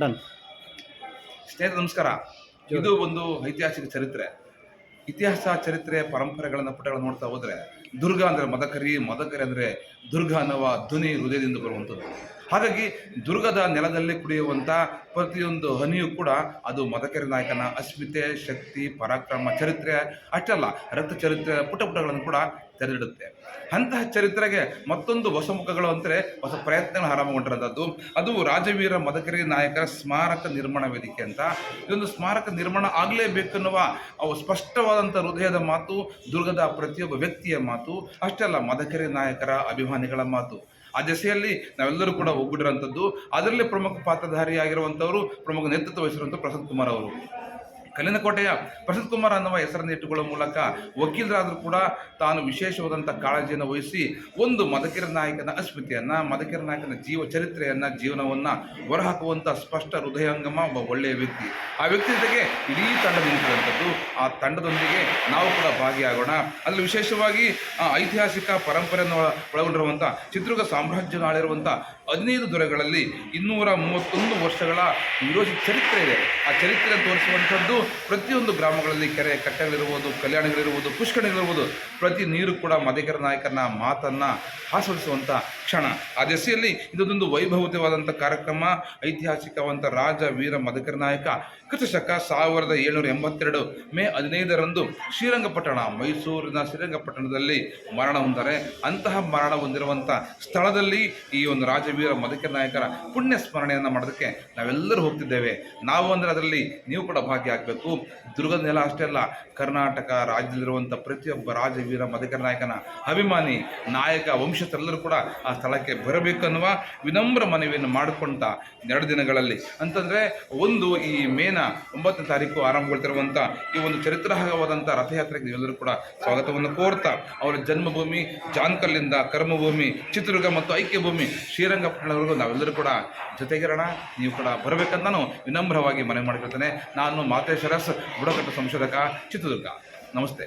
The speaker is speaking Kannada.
ಡನ್ ಸ್ನೇಹಿತರೆ, ನಮಸ್ಕಾರ. ಇದು ಒಂದು ಐತಿಹಾಸಿಕ ಚರಿತ್ರೆ. ಇತಿಹಾಸ, ಚರಿತ್ರೆ, ಪರಂಪರೆಗಳನ್ನು ಪುಟಗಳನ್ನು ನೋಡ್ತಾ ಹೋದರೆ ದುರ್ಗ ಅಂದರೆ ಮದಕರಿ ಮದಕರಿ ಅಂದ್ರೆ ದುರ್ಗ ಅನ್ನುವ ಧ್ವನಿ ಹೃದಯದಿಂದ ಬರುವಂಥದ್ದು. ಹಾಗಾಗಿ ದುರ್ಗದ ನೆಲದಲ್ಲಿ ಕುಡಿಯುವಂಥ ಪ್ರತಿಯೊಂದು ಹನಿಯೂ ಕೂಡ ಅದು ಮದಕರಿ ನಾಯಕನ ಅಸ್ಮಿತೆ, ಶಕ್ತಿ, ಪರಾಕ್ರಮ ಚರಿತ್ರೆ, ಅಷ್ಟಲ್ಲ, ರಕ್ತ ಚರಿತ್ರೆ, ಪುಟ ಪುಟಗಳನ್ನು ಕೂಡ ತೆರೆದಿಡುತ್ತೆ. ಅಂತಹ ಚರಿತ್ರೆಗೆ ಮತ್ತೊಂದು ಹೊಸ ಮುಖಗಳು ಅಂದರೆ ಹೊಸ ಪ್ರಯತ್ನಗಳು ಆರಂಭಗೊಂಡಿರೋಂಥದ್ದು ಅದು ರಾಜವೀರ ಮದಕರಿ ನಾಯಕರ ಸ್ಮಾರಕ ನಿರ್ಮಾಣ ವೇದಿಕೆ ಅಂತ. ಇದೊಂದು ಸ್ಮಾರಕ ನಿರ್ಮಾಣ ಆಗಲೇಬೇಕನ್ನುವ ಅವು ಸ್ಪಷ್ಟವಾದಂಥ ಹೃದಯದ ಮಾತು, ದುರ್ಗದ ಪ್ರತಿಯೊಬ್ಬ ವ್ಯಕ್ತಿಯ ಮಾತು ಅಷ್ಟೇ ಅಲ್ಲ ಮದಕರಿ ನಾಯಕರ ಅಭಿಮಾನಿಗಳ ಮಾತು. ಆ ದೆಸೆಯಲ್ಲಿ ನಾವೆಲ್ಲರೂ ಕೂಡ ಒಗ್ಗೂಡಿರುವಂಥದ್ದು ಅದರಲ್ಲಿ ಪ್ರಮುಖ ಪಾತ್ರಧಾರಿಯಾಗಿರುವಂಥವರು ಪ್ರಮುಖ ನೇತೃತ್ವ ವಹಿಸಿರುವಂಥ ಪ್ರಸಾದ್ ಕುಮಾರ್ ಅವರು. ಕಲ್ಲಿನಕೋಟೆಯ ಪ್ರಸಾದ್ ಕುಮಾರ್ ಅನ್ನುವ ಹೆಸರನ್ನು ಇಟ್ಟುಕೊಳ್ಳುವ ಮೂಲಕ ವಕೀಲರಾದರೂ ಕೂಡ ತಾನು ವಿಶೇಷವಾದಂಥ ಕಾಳಜಿಯನ್ನು ವಹಿಸಿ ಒಂದು ಮದಕಿರ ನಾಯಕನ ಅಸ್ಮಿತೆಯನ್ನು, ಮದಕಿರ ನಾಯಕನ ಜೀವ ಚರಿತ್ರೆಯನ್ನು, ಜೀವನವನ್ನು ಹೊರಹಾಕುವಂಥ ಸ್ಪಷ್ಟ ಹೃದಯಂಗಮ ಒಬ್ಬ ಒಳ್ಳೆಯ ವ್ಯಕ್ತಿ. ಆ ವ್ಯಕ್ತಿ ಜೊತೆಗೆ ಇಡೀ ತಂಡ ನಿಂತಿರುವಂಥದ್ದು ಆ ತಂಡದೊಂದಿಗೆ ನಾವು ಕೂಡ ಭಾಗಿಯಾಗೋಣ. ಅಲ್ಲಿ ವಿಶೇಷವಾಗಿ ಐತಿಹಾಸಿಕ ಪರಂಪರೆಯನ್ನು ಒಳ- ಒಳಗೊಂಡಿರುವಂಥ ಚಿತ್ರದುರ್ಗ ಸಾಮ್ರಾಜ್ಯ ಆಳಿರುವಂಥ ಹದಿನೈದು ದೊರೆಗಳಲ್ಲಿ ಇನ್ನೂರ ಮೂವತ್ತೊಂದು ವರ್ಷಗಳ ವಿರೋಧಿ ಚರಿತ್ರೆ ಇದೆ. ಆ ಚರಿತ್ರೆ ತೋರಿಸುವಂಥದ್ದು ಪ್ರತಿಯೊಂದು ಗ್ರಾಮಗಳಲ್ಲಿ ಕೆರೆ ಕಟ್ಟೆಗಳಿರ್ಬೋದು, ಕಲ್ಯಾಣಗಳಿರ್ಬೋದು, ಪುಷ್ಕರಣಿಗಳಿರ್ಬೋದು, ಪ್ರತಿ ನೀರು ಕೂಡ ಮಧೇಕರ ನಾಯಕನ ಮಾತನ್ನು ಆಸ್ವಾದಿಸುವಂಥ ಕ್ಷಣ. ಆ ದೆಸೆಯಲ್ಲಿ ಇದೊಂದು ವೈಭವತವಾದಂಥ ಕಾರ್ಯಕ್ರಮ ಐತಿಹಾಸಿಕವಂಥ ರಾಜ ವೀರ ಮಧುಕರ ನಾಯಕ ಕ್ರಿಸ್ತಶಕ ಸಾವಿರದ ಏಳ್ನೂರ ಎಂಬತ್ತೆರಡು ಮೇ ಹದಿನೈದರಂದು ಶ್ರೀರಂಗಪಟ್ಟಣ, ಮೈಸೂರಿನ ಶ್ರೀರಂಗಪಟ್ಟಣದಲ್ಲಿ ಮರಣ ಹೊಂದರೆ ಅಂತಹ ಮರಣ ಹೊಂದಿರುವಂಥ ಸ್ಥಳದಲ್ಲಿ ಈ ಒಂದು ರಾಜವೀರ ಮಧುಕರ ನಾಯಕರ ಪುಣ್ಯ ಸ್ಮರಣೆಯನ್ನು ಮಾಡೋದಕ್ಕೆ ನಾವೆಲ್ಲರೂ ಹೋಗ್ತಿದ್ದೇವೆ. ನಾವು ಅಂದರೆ ಅದರಲ್ಲಿ ನೀವು ಕೂಡ ಭಾಗಿಯಾಗಬೇಕು. ದುರ್ಗದ ನೆಲ ಅಷ್ಟೇ ಅಲ್ಲ, ಕರ್ನಾಟಕ ರಾಜ್ಯದಲ್ಲಿರುವಂಥ ಪ್ರತಿಯೊಬ್ಬ ರಾಜವೀರ ಮದಕರ ನಾಯಕನ ಅಭಿಮಾನಿ, ನಾಯಕ, ವಂಶಸ್ಥರೆಲ್ಲರೂ ಕೂಡ ಆ ಸ್ಥಳಕ್ಕೆ ಬರಬೇಕನ್ನುವ ವಿನಮ್ರ ಮನವಿಯನ್ನು ಮಾಡಿಕೊಂಡ ಎರಡು ದಿನಗಳಲ್ಲಿ. ಅಂತಂದರೆ ಒಂದು ಈ ಮೇನ ಒಂಬತ್ತನೇ ತಾರೀಕು ಆರಂಭಗೊಳ್ತಿರುವಂಥ ಈ ಒಂದು ಚರಿತ್ರಾರ್ಹವಾದಂಥ ರಥಯಾತ್ರೆಗೆ ನೀವೆಲ್ಲರೂ ಕೂಡ ಸ್ವಾಗತವನ್ನು ಕೋರ್ತಾ, ಅವರ ಜನ್ಮಭೂಮಿ, ಜಾನ್ಕಲ್ಲಿಂದ ಕರ್ಮಭೂಮಿ, ಚಿತ್ರದುರ್ಗ ಮತ್ತು ಐಕ್ಯಭೂಮಿ ಶ್ರೀರಂಗಪಟ್ಟಣವರೆಗೂ ನಾವೆಲ್ಲರೂ ಕೂಡ ಜೊತೆಗಿರೋಣ. ನೀವು ಕೂಡ ಬರಬೇಕಂತ ನಾನು ವಿನಮ್ರವಾಗಿ ಮನವಿ ಮಾಡಿಕೊಳ್ತೇನೆ. ನಾನು ಮಾತೇಶ್ ರಸ್ ಬುಡಕಟ್ಟು ಸಂಶೋಧಕ ಚಿತ್ರದುರ್ಗ. ನಮಸ್ತೆ.